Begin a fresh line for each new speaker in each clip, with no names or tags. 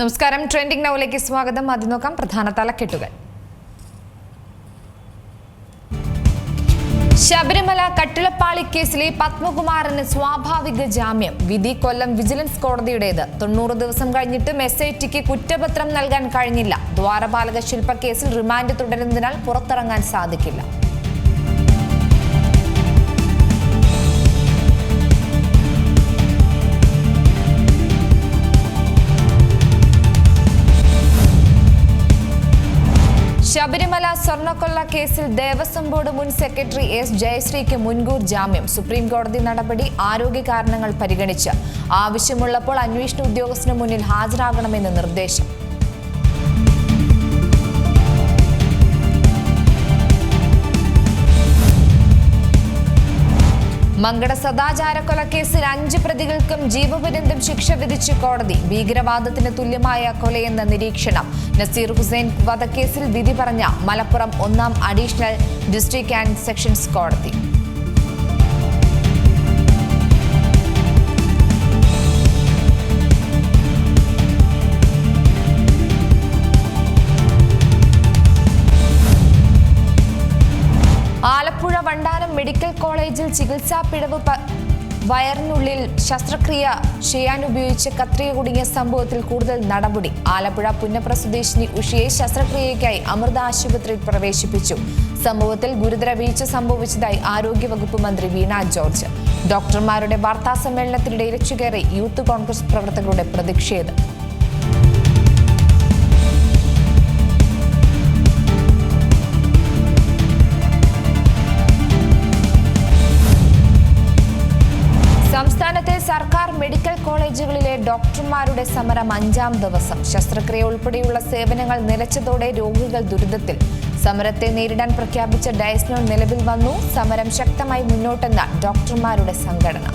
നമസ്കാരം. ട്രെൻഡിംഗ് നൗലേക്ക് സ്വാഗതം. ആദ്യം നോക്കാം. പ്രധാന തലക്കെട്ടുകൾ. ശബരിമല കട്ടിളപ്പാളി കേസിലെ പത്മകുമാറിന് സ്വാഭാവിക ജാമ്യം. വിധി കൊല്ലം വിജിലൻസ് കോടതിയുടേത്. തൊണ്ണൂറ് ദിവസം കഴിഞ്ഞിട്ടും എസ് ഐ ടിക്ക് കുറ്റപത്രം നൽകാൻ കഴിഞ്ഞില്ല. ദ്വാരപാലക ശില്പ കേസിൽ റിമാൻഡ് തുടരുന്നതിനാൽ പുറത്തിറങ്ങാൻ സാധിക്കില്ല. ശബരിമല സ്വർണക്കൊള്ള കേസിൽ ദേവസ്വം ബോർഡ് മുൻ സെക്രട്ടറി എസ് ജയശ്രീക്ക് മുൻകൂർ ജാമ്യം. സുപ്രീം കോടതി നടപടി ആരോഗ്യ കാരണങ്ങൾ പരിഗണിച്ച്. ആവശ്യമുള്ളപ്പോൾ അന്വേഷണ ഉദ്യോഗസ്ഥന് മുന്നിൽ ഹാജരാകണമെന്ന് നിർദ്ദേശം. മങ്കട സദാചാര കൊലക്കേസിൽ അഞ്ച് പ്രതികൾക്കും ജീവപര്യന്തം ശിക്ഷ വിധിച്ച് കോടതി ഭീകരവാദത്തിന് തുല്യമായ കൊലയെന്ന നിരീക്ഷണം. നസീർ ഹുസൈൻ വധക്കേസിൽ വിധി പറഞ്ഞ മലപ്പുറം ഒന്നാം അഡീഷണൽ ഡിസ്ട്രിക്ട് ആൻഡ് സെക്ഷൻസ് കോടതി. കോളേജിൽ ചികിത്സാ പിഴവ് വയറിനുള്ളിൽ ശസ്ത്രക്രിയ ചെയ്യാൻ ഉപയോഗിച്ച് കത്രിക കുടുങ്ങിയ സംഭവത്തിൽ കൂടുതൽ നടപടി. ആലപ്പുഴ പുന്നപ്ര സ്വദേശിനി ഉഷയെ ശസ്ത്രക്രിയയ്ക്കായി അമൃത ആശുപത്രിയിൽ പ്രവേശിപ്പിച്ചു. സംഭവത്തിൽ ഗുരുതര വീഴ്ച സംഭവിച്ചതായി ആരോഗ്യവകുപ്പ് മന്ത്രി വീണ ജോർജ്. ഡോക്ടർമാരുടെ വാർത്താ സമ്മേളനത്തിനിടെ ഇരച്ചുകയറി യൂത്ത് കോൺഗ്രസ് പ്രവർത്തകരുടെ പ്രതിഷേധം. മെഡിക്കൽ കോളേജുകളിലെ ഡോക്ടർമാരുടെ സമരം അഞ്ചാം ദിവസം. ശസ്ത്രക്രിയ ഉൾപ്പെടെയുള്ള സേവനങ്ങൾ നിലച്ചതോടെ രോഗികൾ ദുരിതത്തിൽ. സമരത്തെ നേരിടാൻ പ്രഖ്യാപിച്ച ഡയസ്നോ നിലവിൽ വന്നു. സമരം ശക്തമായി മുന്നോട്ടെന്ന ഡോക്ടർമാരുടെ സംഘടന.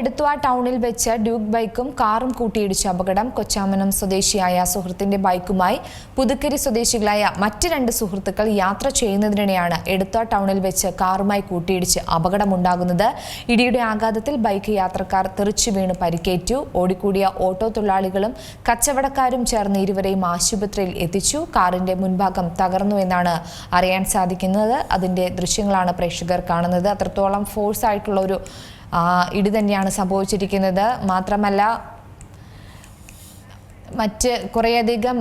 എടുത്തുവ ടൗണിൽ വെച്ച് ഡ്യൂക്ക് ബൈക്കും കാറും കൂട്ടിയിടിച്ച അപകടം. കൊച്ചാമനം സ്വദേശിയായ സുഹൃത്തിന്റെ ബൈക്കുമായി പുതുക്കരി സ്വദേശികളായ മറ്റ് രണ്ട് സുഹൃത്തുക്കൾ യാത്ര ചെയ്യുന്നതിനിടെയാണ് എടുത്തുവ ടൗണിൽ വെച്ച് കാറുമായി കൂട്ടിയിടിച്ച് അപകടമുണ്ടാകുന്നത്. ഇടിയുടെ ആഘാതത്തിൽ ബൈക്ക് യാത്രക്കാർ തെറിച്ചു വീണ് പരിക്കേറ്റു. ഓടിക്കൂടിയ ഓട്ടോ തൊഴിലാളികളും കച്ചവടക്കാരും ചേർന്ന് ഇരുവരെയും ആശുപത്രിയിൽ എത്തിച്ചു. കാറിന്റെ മുൻഭാഗം തകർന്നു എന്നാണ് അറിയാൻ സാധിക്കുന്നത്. അതിന്റെ ദൃശ്യങ്ങളാണ് പ്രേക്ഷകർ കാണുന്നത്. അത്രത്തോളം ഫോഴ്സ് ആയിട്ടുള്ള ഒരു ഇടി തന്നെയാണ് സംഭവിച്ചിരിക്കുന്നത്. മാത്രമല്ല മറ്റ് കുറേയധികം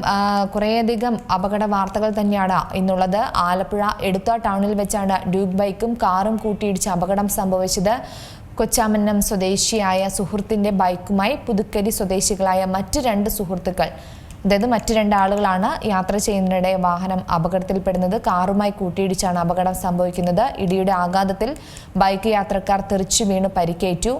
കുറേയധികം അപകട വാർത്തകൾ തന്നെയാണ് ഇന്നുള്ളത്. ആലപ്പുഴ എടുത്ത ടൗണിൽ വെച്ചാണ് ഡ്യൂക്ക് ബൈക്കും കാറും കൂട്ടിയിടിച്ച് അപകടം സംഭവിച്ചത്. കൊച്ചാമന്നം സ്വദേശിയായ സുഹൃത്തിന്റെ ബൈക്കുമായി പുതുക്കരി സ്വദേശികളായ മറ്റ് രണ്ട് സുഹൃത്തുക്കൾ അതായത് മറ്റു രണ്ടാളുകളാണ് യാത്ര ചെയ്യുന്നതിനിടെ വാഹനം അപകടത്തിൽപ്പെടുന്നത്. കാറുമായി കൂട്ടിയിടിച്ചാണ് അപകടം സംഭവിക്കുന്നത്. ഇടിയുടെ ആഘാതത്തിൽ ബൈക്ക് യാത്രക്കാർ തെറിച്ചു വീണ് പരിക്കേറ്റു.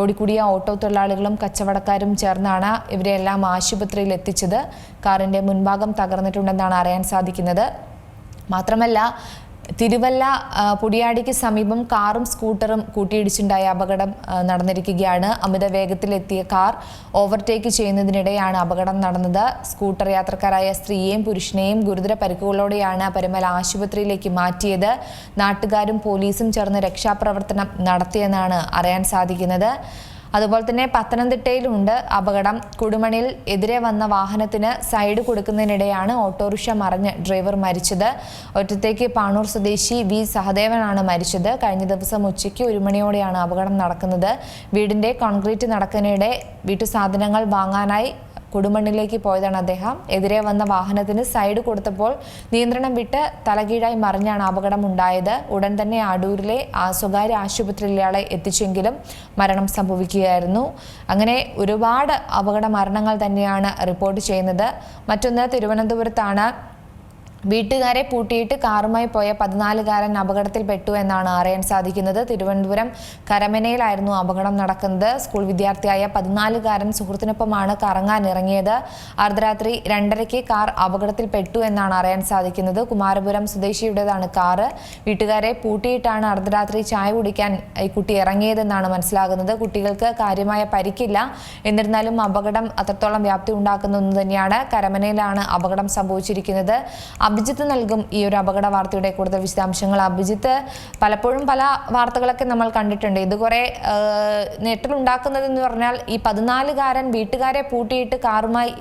ഓടിക്കൂടിയ ഓട്ടോ തൊഴിലാളികളും കച്ചവടക്കാരും ചേർന്നാണ് ഇവരെല്ലാം ആശുപത്രിയിൽ എത്തിച്ചത്. കാറിന്റെ മുൻഭാഗം തകർന്നിട്ടുണ്ടെന്നാണ് അറിയാൻ സാധിക്കുന്നത്. മാത്രമല്ല തിരുവല്ല പുടിയാടിക്ക് സമീപം കാറും സ്കൂട്ടറും കൂട്ടിയിടിച്ചുണ്ടായ അപകടം നടന്നിരിക്കുകയാണ്. അമിത വേഗത്തിലെത്തിയ കാർ ഓവർടേക്ക് ചെയ്യുന്നതിനിടെയാണ് അപകടം നടന്നത്. സ്കൂട്ടർ യാത്രക്കാരായ സ്ത്രീയെയും പുരുഷനെയും ഗുരുതര പരിക്കുകളോടെയാണ് പരമല ആശുപത്രിയിലേക്ക് മാറ്റിയത്. നാട്ടുകാരും പോലീസും ചേർന്ന് രക്ഷാപ്രവർത്തനം നടത്തിയെന്നാണ് അറിയാൻ സാധിക്കുന്നത്. അതുപോലെ തന്നെ പത്തനംതിട്ടയിലുണ്ട് അപകടം. കുടുമണിൽ എതിരെ വന്ന വാഹനത്തിന് സൈഡ് കൊടുക്കുന്നതിനിടെയാണ് ഓട്ടോറിക്ഷ മറിഞ്ഞ് ഡ്രൈവർ മരിച്ചത്. ഒറ്റത്തേക്ക് പാണൂർ സ്വദേശി വി സഹദേവനാണ് മരിച്ചത്. കഴിഞ്ഞ ദിവസം ഉച്ചയ്ക്ക് ഒരു മണിയോടെയാണ് അപകടം നടക്കുന്നത്. വീടിന്റെ കോൺക്രീറ്റ് നടക്കുന്നതിനിടെ വീട്ടു സാധനങ്ങൾ വാങ്ങാനായി കൊടുമണ്ണിലേക്ക് പോയതാണ് അദ്ദേഹം. എതിരെ വന്ന വാഹനത്തിന് സൈഡ് കൊടുത്തപ്പോൾ നിയന്ത്രണം വിട്ട് തലകീഴായി മറിഞ്ഞാണ് അപകടം ഉണ്ടായത് ഉടൻ തന്നെ അടൂരിലെ സ്വകാര്യ ആശുപത്രിയിൽ ഇയാളെ എത്തിച്ചെങ്കിലും മരണം സംഭവിക്കുകയായിരുന്നു. അങ്ങനെ ഒരുപാട് അപകട മരണങ്ങൾ തന്നെയാണ് റിപ്പോർട്ട് ചെയ്യുന്നത്. മറ്റൊന്ന് തിരുവനന്തപുരത്താണ്. വീട്ടുകാരെ പൂട്ടിയിട്ട് കാറുമായി പോയ പതിനാലുകാരൻ അപകടത്തിൽപ്പെട്ടു എന്നാണ് അറിയാൻ സാധിക്കുന്നത്. തിരുവനന്തപുരം കരമനയിലായിരുന്നു അപകടം നടക്കുന്നത്. സ്കൂൾ വിദ്യാർത്ഥിയായ പതിനാലുകാരൻ സുഹൃത്തിനൊപ്പമാണ് കറങ്ങാൻ ഇറങ്ങിയത്. അർദ്ധരാത്രി രണ്ടരയ്ക്ക് കാർ അപകടത്തിൽപ്പെട്ടു എന്നാണ് അറിയാൻ സാധിക്കുന്നത്. കുമാരപുരം സ്വദേശിയുടേതാണ് കാറ്. വീട്ടുകാരെ പൂട്ടിയിട്ടാണ് അർദ്ധരാത്രി ചായ കുടിക്കാൻ ഈ കുട്ടി ഇറങ്ങിയതെന്നാണ് മനസ്സിലാകുന്നത്. കുട്ടികൾക്ക് കാര്യമായ പരിക്കില്ല. എന്നിരുന്നാലും അപകടം അത്രത്തോളം വ്യാപ്തി ഉണ്ടാക്കുന്ന ഒന്ന് തന്നെയാണ് കരമനയിലാണ് അപകടം സംഭവിച്ചിരിക്കുന്നത്. അഭിജിത്ത് നൽകും ഈ ഒരു അപകട വാർത്തയുടെ കൂടുതൽ വിശദാംശങ്ങൾ. അഭിജിത്ത് പലപ്പോഴും പല വാർത്തകളൊക്കെ നമ്മൾ കണ്ടിട്ടുണ്ട്. ഇത് കുറെ നെട്ടിലുണ്ടാക്കുന്നതെന്ന് പറഞ്ഞാൽ ഈ പതിനാലുകാരൻ വീട്ടുകാരെ പൂട്ടിയിട്ട് കാറുമായി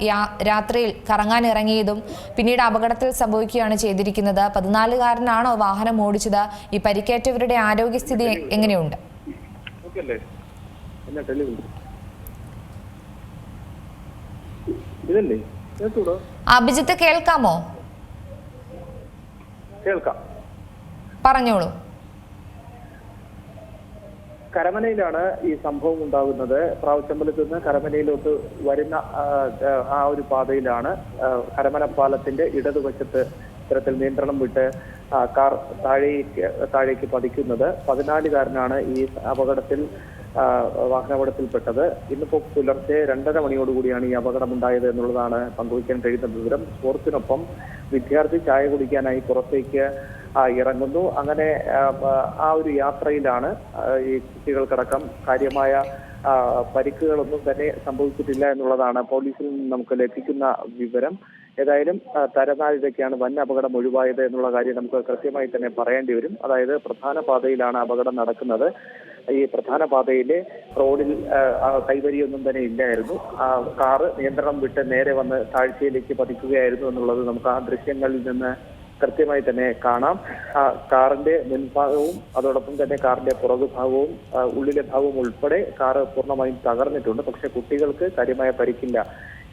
രാത്രിയിൽ കറങ്ങാൻ ഇറങ്ങിയതും പിന്നീട് അപകടത്തിൽ സംഭവിക്കുകയാണ് ചെയ്തിരിക്കുന്നത്. പതിനാലുകാരനാണോ വാഹനം ഓടിച്ചത്? ഈ പരിക്കേറ്റവരുടെ ആരോഗ്യസ്ഥിതി എങ്ങനെയുണ്ട്? അഭിജിത്ത് കേൾക്കാമോ?
കേൾക്കാം.
പറഞ്ഞോളൂ.
കരമനയിലാണ് ഈ സംഭവം ഉണ്ടാകുന്നത്. പ്രാവശ്യമ്പലത്തിൽ നിന്ന് കരമനയിലോട്ട് വരുന്ന ആ, ഒരു പാതയിലാണ് കരമന പാലത്തിന്റെ ഇടതുവശത്ത് ഇത്തരത്തിൽ നിയന്ത്രണം വിട്ട് കാർ താഴേക്ക് താഴേക്ക് പതിക്കുന്നത്. പതിനാലുകാരനാണ് ഈ അപകടത്തിൽ വാഹനാപകടത്തിൽപ്പെട്ടത്. ഇന്നിപ്പോ പുലർച്ചെ രണ്ടര മണിയോടുകൂടിയാണ് ഈ അപകടം ഉണ്ടായത് എന്നുള്ളതാണ് പങ്കുവയ്ക്കാൻ കഴിയുന്ന വിവരം. സ്പോർട്സിനൊപ്പം വിദ്യാർത്ഥി ചായ കുടിക്കാനായി പുറത്തേക്ക് ഇറങ്ങുന്നു. അങ്ങനെ ആ, ഒരു യാത്രയിലാണ് ഈ കുട്ടികൾക്കടക്കം കാര്യമായ പരിക്കുകളൊന്നും തന്നെ സംഭവിച്ചിട്ടില്ല എന്നുള്ളതാണ് പോലീസിൽ നിന്ന് നമുക്ക് ലഭിക്കുന്ന വിവരം. ഏതായാലും തരനാഴിതൊക്കെയാണ് വൻ അപകടം ഒഴിവായത് എന്നുള്ള കാര്യം നമുക്ക് കൃത്യമായി തന്നെ പറയേണ്ടി വരും. അതായത് പ്രധാന പാതയിലാണ് അപകടം നടക്കുന്നത്. ഈ പ്രധാന പാതയിലെ റോഡിൽ കൈവരിയൊന്നും തന്നെ ഇല്ലായിരുന്നു. ആ കാറ് നിയന്ത്രണം വിട്ട് നേരെ വന്ന് താഴ്ചയിലേക്ക് പതിക്കുകയായിരുന്നു എന്നുള്ളത് നമുക്ക് ആ ദൃശ്യങ്ങളിൽ നിന്ന് കൃത്യമായി തന്നെ കാണാം. കാറിന്റെ മുൻഭാഗവും അതോടൊപ്പം തന്നെ കാറിന്റെ പുറകുഭാഗവും ഭാഗവും ഉള്ളിലെ ഭാഗവും ഉൾപ്പെടെ കാറ് പൂർണമായും തകർന്നിട്ടുണ്ട്. പക്ഷെ കുട്ടികൾക്ക് കാര്യമായ പരിക്കില്ല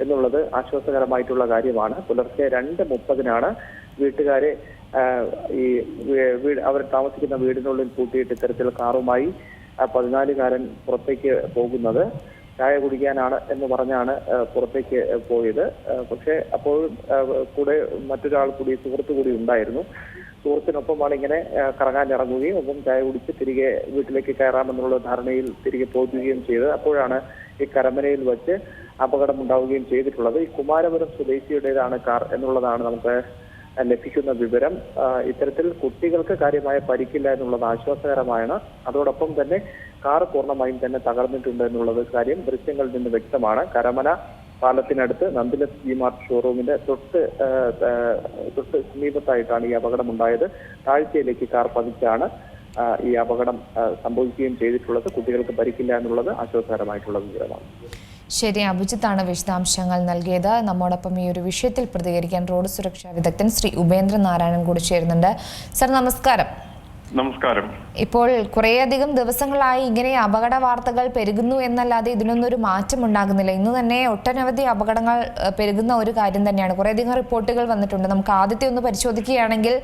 എന്നുള്ളത് ആശ്വാസകരമായിട്ടുള്ള കാര്യമാണ്. പുലർച്ചെ രണ്ട് മുപ്പതിനാണ് വീട്ടുകാരെ ഈ വീട് അവർ താമസിക്കുന്ന വീടിനുള്ളിൽ പൂട്ടിയിട്ട് ഇത്തരത്തിൽ കാറുമായി പതിനാലുകാരൻ പുറത്തേക്ക് പോകുന്നത്. ചായ കുടിക്കാനാണ് എന്ന് പറഞ്ഞാണ് പുറത്തേക്ക് പോയത്. പക്ഷേ അപ്പോൾ കൂടെ മറ്റൊരാൾ കൂടി സുഹൃത്ത് കൂടി ഉണ്ടായിരുന്നു. സുഹൃത്തിനൊപ്പമാണ് ഇങ്ങനെ കറങ്ങാൻ ഇറങ്ങുകയും ഒപ്പം ചായ കുടിച്ച് തിരികെ വീട്ടിലേക്ക് കയറാമെന്നുള്ള ധാരണയിൽ തിരികെ പോകുകയും ചെയ്തത്. അപ്പോഴാണ് ഈ കരമനയിൽ വച്ച് അപകടം ഉണ്ടാവുകയും ചെയ്തിട്ടുള്ളത്. ഈ കുമാരപുരം സ്വദേശിയുടേതാണ് കാർ എന്നുള്ളതാണ് നമുക്ക് ലഭിക്കുന്ന വിവരം ഇത്തരത്തിൽ കുട്ടികൾക്ക് കാര്യമായ പരിക്കില്ല എന്നുള്ളത് ആശ്വാസകരമാണ്. അതോടൊപ്പം തന്നെ കാർ പൂർണമായും തന്നെ തകർന്നിട്ടുണ്ട് എന്നുള്ളത് കാര്യം ദൃശ്യങ്ങളിൽ നിന്ന് വ്യക്തമാണ്. കരമന പാലത്തിനടുത്ത് നന്ദിലസ് ജി മാർട്ട് ഷോറൂമിന്റെ തൊട്ട് തൊട്ട് സമീപത്തായിട്ടാണ് ഈ അപകടം ഉണ്ടായത് താഴ്ചയിലേക്ക് കാർ പതിച്ചാണ് ഈ അപകടം സംഭവിക്കുകയും ചെയ്തിട്ടുള്ളത്. കുട്ടികൾക്ക് പരിക്കില്ല എന്നുള്ളത് ആശ്വാസകരമായിട്ടുള്ള വിവരമാണ്.
ശരി അഭിജിത്താണ് വിശദാംശങ്ങൾ നൽകിയത്. നമ്മോടൊപ്പം ഈ ഒരു വിഷയത്തിൽ പ്രതികരിക്കാൻ റോഡ് സുരക്ഷാ വിദഗ്ധൻ ശ്രീ ഉപേന്ദ്രൻ നാരായണൻ കൂടി ചേരുന്നുണ്ട്. സർ നമസ്കാരം.
നമസ്കാരം.
ഇപ്പോൾ കുറേയധികം ദിവസങ്ങളായി ഇങ്ങനെ അപകട വാർത്തകൾ പെരുകുന്നു എന്നല്ലാതെ ഇതിനൊന്നും ഒരു മാറ്റം ഉണ്ടാകുന്നില്ല ഇന്ന് തന്നെ ഒട്ടനവധി അപകടങ്ങൾ പെരുകുന്ന ഒരു കാര്യം തന്നെയാണ്. കുറേയധികം റിപ്പോർട്ടുകൾ വന്നിട്ടുണ്ട്. നമുക്ക് ആദ്യത്തെ ഒന്ന് പരിശോധിക്കുകയാണെങ്കിൽ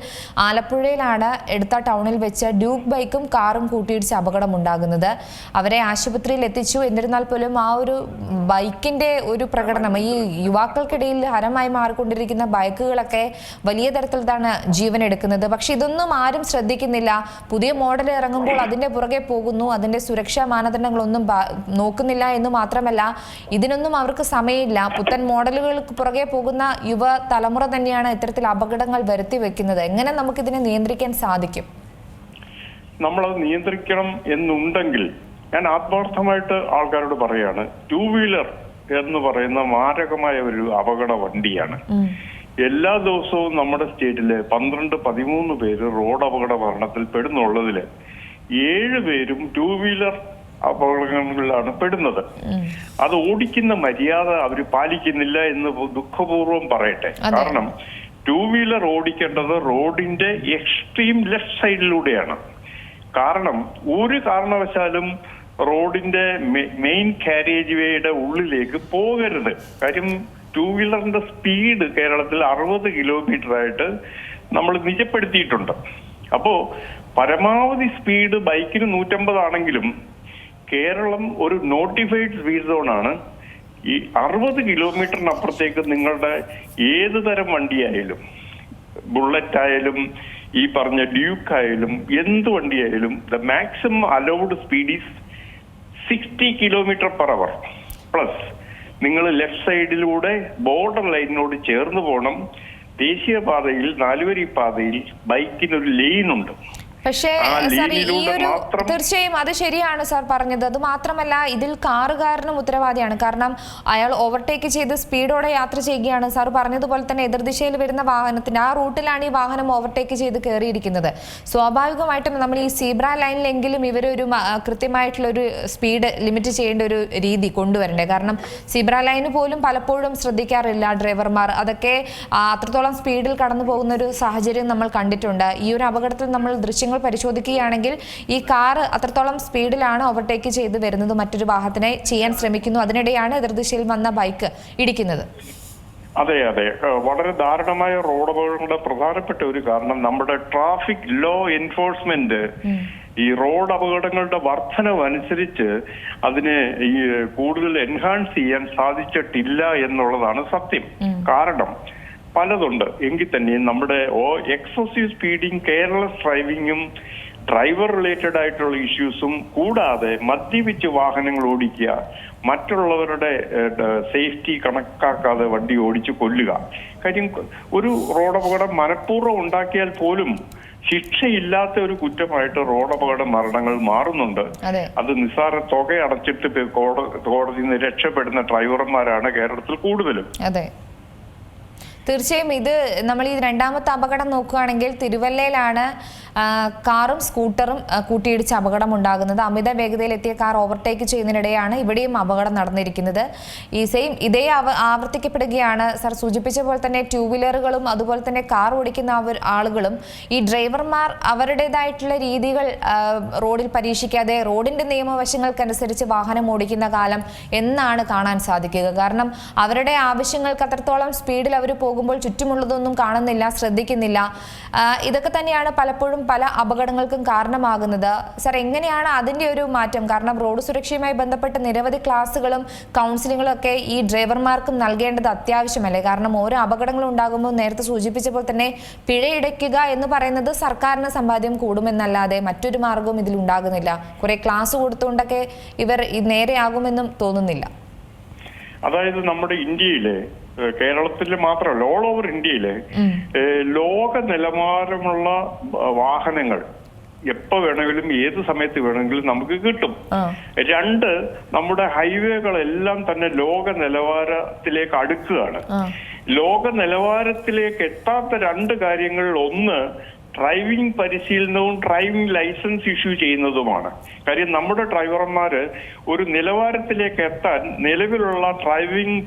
ആലപ്പുഴയിലാണ് എടുത്ത ടൗണിൽ വെച്ച് ഡ്യൂക്ക് ബൈക്കും കാറും കൂട്ടിയിടിച്ച് അപകടം ഉണ്ടാകുന്നത് അവരെ ആശുപത്രിയിൽ എത്തിച്ചു. എന്നിരുന്നാൽ പോലും ആ ഒരു ബൈക്കിന്റെ ഒരു പ്രകടനം ഈ യുവാക്കൾക്കിടയിൽ ഹരമായി മാറിക്കൊണ്ടിരിക്കുന്ന ബൈക്കുകളൊക്കെ വലിയ തരത്തിലാണ് ജീവൻ എടുക്കുന്നത് പക്ഷെ ഇതൊന്നും ആരും ശ്രദ്ധിക്കുന്നില്ല. പുതിയ മോഡൽ ഇറങ്ങുമ്പോൾ അതിന്റെ പുറകെ പോകുന്നു അതിന്റെ സുരക്ഷാ മാനദണ്ഡങ്ങളൊന്നും നോക്കുന്നില്ല എന്ന് മാത്രമല്ല ഇതിനൊന്നും അവർക്ക് സമയമില്ല. പുത്തൻ മോഡലുകൾക്ക് പുറകെ പോകുന്ന യുവ തലമുറ തന്നെയാണ് ഇത്തരത്തിൽ അപകടങ്ങൾ വരുത്തി വെക്കുന്നത്. എങ്ങനെ നമുക്ക് ഇതിനെ നിയന്ത്രിക്കാൻ സാധിക്കും?
നമ്മളത് നിയന്ത്രിക്കണം എന്നുണ്ടെങ്കിൽ ഞാൻ ആത്മാർത്ഥമായിട്ട് ആൾക്കാരോട് പറയാണ് ടൂ വീലർ എന്ന് പറയുന്ന മാരകമായ ഒരു അപകട വണ്ടിയാണ്. എല്ലാ ദിവസവും നമ്മുടെ സ്റ്റേറ്റിലെ പന്ത്രണ്ട് പതിമൂന്ന് പേര് റോഡ് അപകട മരണത്തിൽ പെടുന്നുള്ളതിൽ ഏഴ് പേരും ടു വീലർ അപകടങ്ങളിലാണ് പെടുന്നത്. അത് ഓടിക്കുന്ന മര്യാദ അവർ പാലിക്കുന്നില്ല എന്ന് ദുഃഖപൂർവം പറയട്ടെ. കാരണം ടു വീലർ ഓടിക്കേണ്ടത് റോഡിന്റെ എക്സ്ട്രീം ലെഫ്റ്റ് സൈഡിലൂടെയാണ്. കാരണം ഒരു കാരണവശാലും റോഡിന്റെ മെയിൻ കാരേജ് വേയുടെ ഉള്ളിലേക്ക് പോകരുത്. കാര്യം ടൂ വീലറിന്റെ സ്പീഡ് കേരളത്തിൽ അറുപത് കിലോമീറ്റർ ആയിട്ട് നമ്മൾ നിജപ്പെടുത്തിയിട്ടുണ്ട്. അപ്പോ പരമാവധി സ്പീഡ് ബൈക്കിന് നൂറ്റമ്പതാണെങ്കിലും കേരളം ഒരു നോട്ടിഫൈഡ് സ്പീഡ് സോണാണ് ഈ അറുപത് കിലോമീറ്ററിനപ്പുറത്തേക്ക് നിങ്ങളുടെ ഏത് തരം വണ്ടിയായാലും ബുള്ളറ്റ് ആയാലും ഈ പറഞ്ഞ ഡ്യൂക്ക് ആയാലും എന്ത് വണ്ടിയായാലും the maximum allowed speed is sixty kilometre per hour plus നിങ്ങൾ ലെഫ്റ്റ് സൈഡിലൂടെ ബോർഡർ ലൈനിനോട് ചേർന്ന് പോകണം ദേശീയപാതയിൽ നാലുവരി പാതയിൽ ബൈക്കിനൊരു ലെയിൻ ഉണ്ട്.
പക്ഷേ സാർ ഈ ഒരു തീർച്ചയായും അത് ശരിയാണ് സാർ പറഞ്ഞത്. അത് മാത്രമല്ല ഇതിൽ കാറുകാരനും ഉത്തരവാദിയാണ്. കാരണം അയാൾ ഓവർടേക്ക് ചെയ്ത് സ്പീഡോടെ യാത്ര ചെയ്യുകയാണ്. സാർ പറഞ്ഞതുപോലെ തന്നെ എതിർദിശയിൽ വരുന്ന വാഹനത്തിന് ആ റൂട്ടിലാണ് ഈ വാഹനം ഓവർടേക്ക് ചെയ്ത് കയറിയിരിക്കുന്നത്. സ്വാഭാവികമായിട്ടും നമ്മൾ ഈ സീബ്ര ലൈനിലെങ്കിലും ഇവരൊരു കൃത്യമായിട്ടുള്ളൊരു സ്പീഡ് ലിമിറ്റ് ചെയ്യേണ്ട ഒരു രീതി കൊണ്ടുവരണ്ടേ. കാരണം സീബ്ര ലൈന് പോലും പലപ്പോഴും ശ്രദ്ധിക്കാറില്ല ഡ്രൈവർമാർ. അതൊക്കെ അത്രത്തോളം സ്പീഡിൽ കടന്നു പോകുന്ന ഒരു സാഹചര്യം നമ്മൾ കണ്ടിട്ടുണ്ട്. ഈ ഒരു അപകടത്തിൽ നമ്മൾ ദൃശ്യങ്ങൾ പരിശോധിക്കുകയാണെങ്കിൽ ഈ കാർ അത്രത്തോളം സ്പീഡിലാണ് ഓവർടേക്ക് ചെയ്ത് വരുന്നത്. മറ്റൊരു വാഹനത്തിനെ ചെയ്യാൻ ശ്രമിക്കുന്നു. അതിനിടെയാണ് എതിർദിശയിൽ വന്ന ബൈക്ക് ഇടിക്കുന്നത്.
അതെ അതെ. വളരെ ദാരുണമായ റോഡ് അപകടങ്ങളുടെ പ്രധാനപ്പെട്ട ഒരു കാരണം നമ്മുടെ ട്രാഫിക് ലോ എൻഫോഴ്സ്മെന്റ് ഈ റോഡ് അപകടങ്ങളുടെ വർധനവ് അനുസരിച്ച് അതിനെ ഈ കൂടുതൽ എൻഹാൻസ് ചെയ്യാൻ സാധിച്ചിട്ടില്ല എന്നുള്ളതാണ് സത്യം. കാരണം പലതുണ്ട്. എങ്കിൽ തന്നെയും നമ്മുടെ ഓ എക്സസീവ് സ്പീഡിങ് കെയർലെസ് ഡ്രൈവിങ്ങും ഡ്രൈവർ റിലേറ്റഡ് ആയിട്ടുള്ള ഇഷ്യൂസും കൂടാതെ മദ്യപിച്ച് വാഹനങ്ങൾ ഓടിക്കുക മറ്റുള്ളവരുടെ സേഫ്റ്റി കണക്കാക്കാതെ വണ്ടി ഓടിച്ച് കൊല്ലുക. കാര്യം ഒരു റോഡപകടം മനഃപൂർവം ഉണ്ടാക്കിയാൽ പോലും ശിക്ഷയില്ലാത്ത ഒരു കുറ്റമായിട്ട് റോഡപകട മരണങ്ങൾ മാറുന്നുണ്ട്.
അതെ.
നിസ്സാര തുക അടച്ചിട്ട് കോടതി കോടതിയിൽ നിന്ന് രക്ഷപ്പെടുന്ന ഡ്രൈവർമാരാണ് കേരളത്തിൽ കൂടുതലും.
തീർച്ചയായും ഇത് നമ്മൾ ഈ രണ്ടാമത്തെ അപകടം നോക്കുകയാണെങ്കിൽ തിരുവല്ലയിലാണ് കാറും സ്കൂട്ടറും കൂട്ടിയിടിച്ച് അപകടം ഉണ്ടാകുന്നത് അമിത വേഗതയിലെത്തിയ കാർ ഓവർടേക്ക് ചെയ്യുന്നതിനിടെയാണ് ഇവിടെയും അപകടം നടന്നിരിക്കുന്നത്. ഈ സെയിം ഇതേ ആവ ആവർത്തിക്കപ്പെടുകയാണ്. സാർ സൂചിപ്പിച്ച പോലെ തന്നെ ടൂ വീലറുകളും അതുപോലെ തന്നെ കാർ ഓടിക്കുന്ന ആളുകളും ഈ ഡ്രൈവർമാർ അവരുടേതായിട്ടുള്ള രീതികൾ റോഡിൽ പരീക്ഷിക്കാതെ റോഡിന്റെ നിയമവശങ്ങൾക്കനുസരിച്ച് വാഹനം ഓടിക്കുന്ന കാലം എന്നാണ് കാണാൻ സാധിക്കുക. കാരണം അവരുടെ ആവശ്യങ്ങൾക്ക് അത്രത്തോളം സ്പീഡിൽ അവർ പോകുമ്പോൾ ചുറ്റുമുള്ളതൊന്നും കാണുന്നില്ല ശ്രദ്ധിക്കുന്നില്ല. ഇതൊക്കെ തന്നെയാണ് പലപ്പോഴും പല അപകടങ്ങൾക്കും കാരണമാകുന്നത്. സർ എങ്ങനെയാണ് അതിന്റെ ഒരു മാറ്റം? കാരണം റോഡ് സുരക്ഷയുമായി ബന്ധപ്പെട്ട നിരവധി ക്ലാസ്സുകളും കൗൺസിലിങ്ങളും ഒക്കെ ഈ ഡ്രൈവർമാർക്കും നൽകേണ്ടത് അത്യാവശ്യമല്ലേ? കാരണം ഓരോ അപകടങ്ങൾ ഉണ്ടാകുമ്പോൾ നേരത്തെ സൂചിപ്പിച്ച പോലെ തന്നെ പിഴയിടയ്ക്കുക എന്ന് പറയുന്നത് സർക്കാരിന് സമ്പാദ്യം കൂടുമെന്നല്ലാതെ മറ്റൊരു മാർഗവും ഇതിൽ ഉണ്ടാകുന്നില്ല. കുറെ ക്ലാസ് കൊടുത്തുകൊണ്ടൊക്കെ ഇവർ നേരെയാകുമെന്നും തോന്നുന്നില്ല.
അതായത് നമ്മുടെ ഇന്ത്യയിലെ കേരളത്തിൽ മാത്രമല്ല ഓൾ ഓവർ ഇന്ത്യയിലെ ലോക നിലവാരമുള്ള വാഹനങ്ങൾ എപ്പോ വേണമെങ്കിലും ഏത് സമയത്ത് വേണമെങ്കിലും നമുക്ക് കിട്ടും. രണ്ട് നമ്മുടെ ഹൈവേകളെല്ലാം തന്നെ ലോക നിലവാരത്തിലേക്ക് അടുക്കുകയാണ്. ലോക നിലവാരത്തിലേക്ക് എത്താത്ത രണ്ട് കാര്യങ്ങളിൽ ഒന്ന് ഡ്രൈവിംഗ് പരിശീലനവും ഡ്രൈവിംഗ് ലൈസൻസ് ഇഷ്യൂ ചെയ്യുന്നതുമാണ്. കാര്യം നമ്മുടെ ഡ്രൈവർമാര് ഒരു നിലവാരത്തിലേക്ക് എത്താൻ നിലവിലുള്ള ഡ്രൈവിംഗ്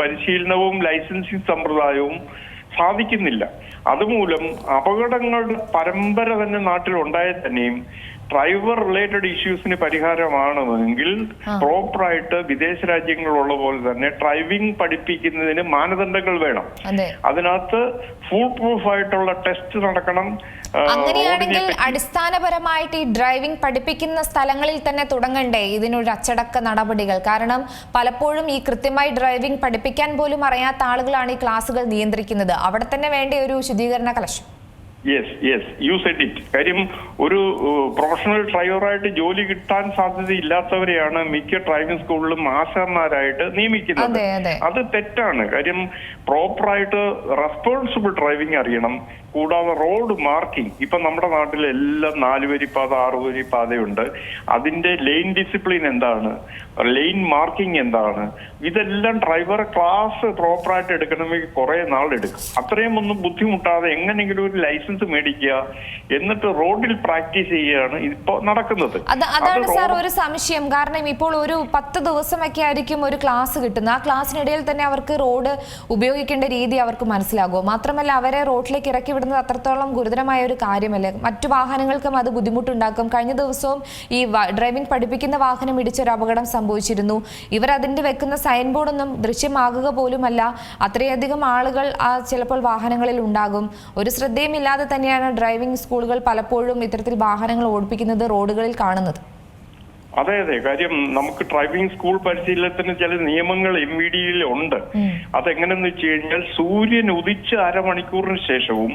പരിശീലനവും ലൈസൻസിങ് സമ്പ്രദായവും സാധിക്കുന്നില്ല. അതുമൂലം അപകടങ്ങളുടെ പരമ്പര തന്നെ നാട്ടിൽ ഉണ്ടായാൽ തന്നെയും ഡ്രൈവർ റിലേറ്റഡ് ഇഷ്യൂസിന് പരിഹാരമാണെങ്കിൽ പ്രോപ്പറായിട്ട് വിദേശ രാജ്യങ്ങളുള്ള പോലെ തന്നെ ഡ്രൈവിംഗ് പഠിപ്പിക്കുന്നതിന് മാനദണ്ഡങ്ങൾ വേണം.
അതെ.
അതിനകത്ത് ഫുൾ പ്രൂഫ് ആയിട്ടുള്ള ടെസ്റ്റ് നടക്കണം.
അങ്ങനെയാണെങ്കിൽ അടിസ്ഥാനപരമായിട്ട് ഈ ഡ്രൈവിംഗ് പഠിപ്പിക്കുന്ന സ്ഥലങ്ങളിൽ തന്നെ തുടങ്ങണ്ടേ ഇതിനൊരു അച്ചടക്ക നടപടികൾ? കാരണം പലപ്പോഴും ഈ കൃത്യമായി ഡ്രൈവിംഗ് പഠിപ്പിക്കാൻ പോലും അറിയാത്ത ആളുകളാണ് ഈ ക്ലാസുകൾ നിയന്ത്രിക്കുന്നത്. അവിടെ തന്നെ വേണ്ട ഒരു ശുദ്ധീകരണ കലശം?
Yes yes you said it കാര്യം ഒരു പ്രൊഫഷണൽ ഡ്രൈവറായിട്ട് ജോലി കിട്ടാൻ സാധ്യതയില്ലാത്തവരെയാണ് മിക്ക ഡ്രൈവിംഗ് സ്കൂളിലും മാസ്റ്റർമാരായിട്ട് നിയമിക്കുന്നത്.
അതെ,
തെറ്റാണ്. കാര്യം പ്രോപ്പറായിട്ട് റെസ്പോൺസിബിൾ ഡ്രൈവിംഗ് അറിയണം. കൂടാതെ റോഡ് മാർക്കിംഗ് ഇപ്പൊ നമ്മുടെ നാട്ടിൽ എല്ലാം നാലുവരി പാത ആറുവരി പാതയുണ്ട്. അതിന്റെ ലെയിൻ ഡിസിപ്ലിൻ എന്താണ്? ലെയിൻ മാർക്കിംഗ് എന്താണ്? ഇതെല്ലാം ഡ്രൈവർ ക്ലാസ് പ്രോപ്പറായിട്ട് എടുക്കണമെങ്കിൽ കുറെ നാളെടുക്കും അത്രയും ഒന്നും ബുദ്ധിമുട്ടാതെ എങ്ങനെയെങ്കിലും ഒരു ലൈസൻസ് മേടിക്കുക എന്നിട്ട് റോഡിൽ പ്രാക്ടീസ് ചെയ്യുകയാണ് ഇപ്പോൾ നടക്കുന്നത്.
അതാണ്
അത്
സാർ ഒരു സംശയം. കാരണം ഇപ്പോൾ ഒരു പത്ത് ദിവസമൊക്കെ ആയിരിക്കും ഒരു ക്ലാസ് കിട്ടുന്നത്. ആ ക്ലാസ്സിനിടയിൽ തന്നെ അവർക്ക് റോഡ് ഉപയോഗിക്കേണ്ട രീതി അവർക്ക് മനസ്സിലാകുമോ മാത്രമല്ല അവരെ റോഡിലേക്ക് ഇറക്കി വിടുന്നത് അത്രത്തോളം ഗുരുതരമായ ഒരു കാര്യമല്ലേ? മറ്റു വാഹനങ്ങൾക്കും അത് ബുദ്ധിമുട്ടുണ്ടാക്കും. കഴിഞ്ഞ ദിവസവും ഈ ഡ്രൈവിംഗ് പഠിപ്പിക്കുന്ന വാഹനം ഇടിച്ചൊരു അപകടം സംഭവിച്ചിരുന്നു. ഇവർ അതിന്റെ വെക്കുന്ന സൈൻ ബോർഡൊന്നും ദൃശ്യമാകുക പോലുമല്ല. അത്രയധികം ആളുകൾ ആ ചിലപ്പോൾ വാഹനങ്ങളിൽ ഉണ്ടാകും. ഒരു ശ്രദ്ധയുമില്ലാതെ തന്നെയാണ് ഡ്രൈവിംഗ് സ്കൂളുകൾ പലപ്പോഴും ഇത്തരത്തിൽ വാഹനങ്ങൾ ഓടിപ്പിക്കുന്നത് റോഡുകളിൽ കാണുന്നത്.
അതെ അതെ. കാര്യം നമുക്ക് ഡ്രൈവിംഗ് സ്കൂൾ പരിശീലനത്തിന് ചില നിയമങ്ങൾ എം വി ഡിയിൽ ഉണ്ട്. അതെങ്ങനെന്ന് വെച്ച് കഴിഞ്ഞാൽ സൂര്യൻ ഉദിച്ച് അരമണിക്കൂറിന് ശേഷവും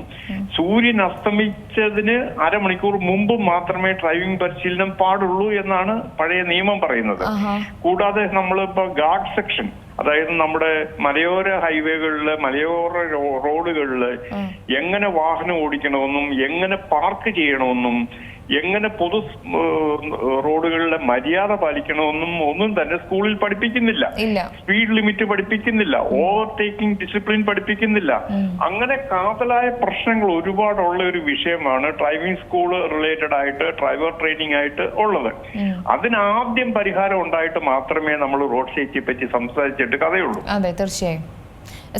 സൂര്യൻ അസ്തമിച്ചതിന് അരമണിക്കൂർ മുമ്പ് മാത്രമേ ഡ്രൈവിംഗ് പരിശീലനം പാടുള്ളൂ എന്നാണ് പഴയ നിയമം പറയുന്നത്. കൂടാതെ നമ്മളിപ്പോ ഗാർഡ് സെക്ഷൻ അതായത് നമ്മുടെ മലയോര ഹൈവേകളിൽ മലയോര റോഡുകളിൽ എങ്ങനെ വാഹനം ഓടിക്കണമെന്നും എങ്ങനെ പാർക്ക് ചെയ്യണമെന്നും എങ്ങനെ പൊതു റോഡുകളിലെ മര്യാദ പാലിക്കണമെന്നും ഒന്നും തന്നെ സ്കൂളിൽ പഠിപ്പിക്കുന്നില്ല. സ്പീഡ് ലിമിറ്റ് പഠിപ്പിക്കുന്നില്ല. ഓവർടേക്കിംഗ് ഡിസിപ്ലിൻ പഠിപ്പിക്കുന്നില്ല. അങ്ങനെ കാതലായ പ്രശ്നങ്ങൾ ഒരുപാടുള്ള ഒരു വിഷയമാണ് ഡ്രൈവിംഗ് സ്കൂൾ റിലേറ്റഡ് ആയിട്ട് ഡ്രൈവർ ട്രെയിനിങ് ആയിട്ട് ഉള്ളത്. അതിനാദ്യം പരിഹാരം ഉണ്ടായിട്ട് മാത്രമേ നമ്മൾ റോഡ് സേഫ്റ്റിയെ പറ്റി സംസാരിച്ചിട്ട് കഥയുള്ളൂ.
അതെ തീർച്ചയായും.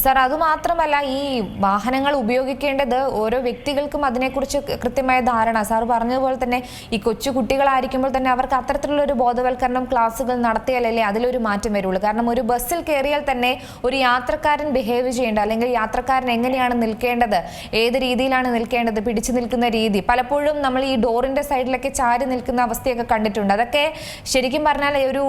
സാർ അതുമാത്രമല്ല ഈ വാഹനങ്ങൾ ഉപയോഗിക്കേണ്ടത് ഓരോ വ്യക്തികൾക്കും അതിനെക്കുറിച്ച് കൃത്യമായ ധാരണ. സാർ പറഞ്ഞതുപോലെ തന്നെ ഈ കൊച്ചു കുട്ടികളായിരിക്കുമ്പോൾ തന്നെ അവർക്ക് അത്തരത്തിലുള്ള ഒരു ബോധവൽക്കരണം ക്ലാസ്സുകൾ നടത്തിയാലല്ലേ അതിലൊരു മാറ്റം വരുള്ളൂ. കാരണം ഒരു ബസ്സിൽ കയറിയാൽ തന്നെ ഒരു യാത്രക്കാരൻ ബിഹേവ് ചെയ്യേണ്ട അല്ലെങ്കിൽ യാത്രക്കാരൻ എങ്ങനെയാണ് നിൽക്കേണ്ടത് ഏത് രീതിയിലാണ് നിൽക്കേണ്ടത് പിടിച്ചു നിൽക്കുന്ന രീതി. പലപ്പോഴും നമ്മൾ ഈ ഡോറിന്റെ സൈഡിലൊക്കെ ചാരി നിൽക്കുന്ന അവസ്ഥയൊക്കെ കണ്ടിട്ടുണ്ട്. അതൊക്കെ ശരിക്കും പറഞ്ഞാൽ ഒരു